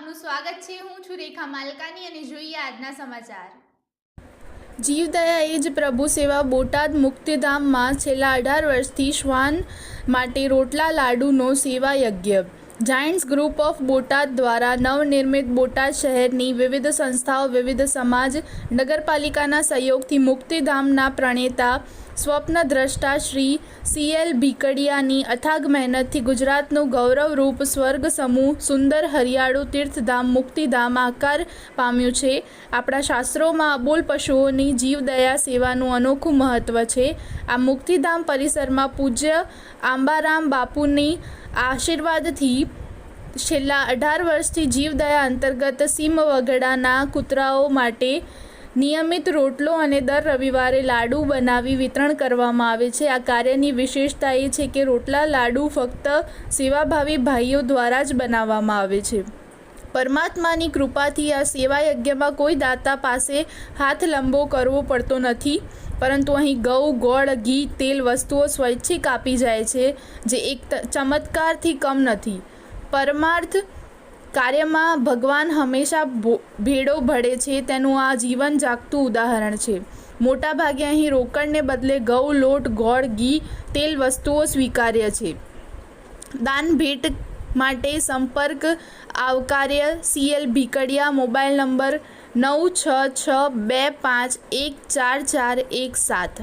છે. હું છું રેખા માલકાની અને જોઈએ આજના સમાચાર. જીવદયા એ જ પ્રભુ સેવા બોટાદ મુક્તિધામમાં છેલ્લા અઢાર વર્ષથી શ્વાન માટે રોટલા લાડુનો સેવા યજ્ઞ જાયન્ટ્સ ગ્રુપ ઓફ બોટાદ દ્વારા નવનિર્મિત બોટાદ શહેરની વિવિધ સંસ્થાઓ, વિવિધ સમાજ, નગરપાલિકાના સહયોગથી મુક્તિધામના પ્રણેતા, સ્વપ્નદ્રષ્ટા શ્રી સીએલ ભીકડિયાની અથાગ મહેનતથી ગુજરાતનું ગૌરવરૂપ સ્વર્ગ સમૂહ સુંદર હરિયાળું તીર્થધામ મુક્તિધામ આકાર પામ્યું છે. આપણા શાસ્ત્રોમાં અબોલ પશુઓની જીવદયા સેવાનું અનોખું મહત્ત્વ છે. આ મુક્તિધામ પરિસરમાં પૂજ્ય આંબારામ બાપુની આશીર્વાદથી છેલ્લા અઢાર વર્ષથી જીવદયા અંતર્ગત સીમ વગડાના કૂતરાઓ માટે નિયમિત રોટલો અને દર રવિવારે લાડુ બનાવી વિતરણ કરવામાં આવે છે. આ કાર્યની વિશેષતા એ છે કે રોટલા લાડુ ફક્ત સેવાભાવી ભાઈઓ દ્વારા જ બનાવવામાં આવે છે. પરમાત્માની કૃપાથી આ સેવા યજ્ઞમાં કોઈ દાતા પાસે હાથ લંબો કરવો પડતો નથી, પરંતુ અહીં ગૌ, ગોળ, ઘી, તેલ વસ્તુઓ સ્વૈચ્છિક આપી જાય છે, જે એક ચમત્કારથી કમ નથી. પરમાર્થ કાર્યમાં ભગવાન હંમેશા ભેડો ભળે છે, તેનું આ જીવન જાગતું ઉદાહરણ છે. મોટાભાગે અહીં રોકડને બદલે ઘઉં લોટ, ગોળ, ઘી, તેલ વસ્તુઓ સ્વીકાર્ય છે. દાન, ભેટ માટે સંપર્ક આવકાર્ય C L Bhikadiya mobile number નવ છ છ બે પાંચ એક ચાર ચાર એક સાત.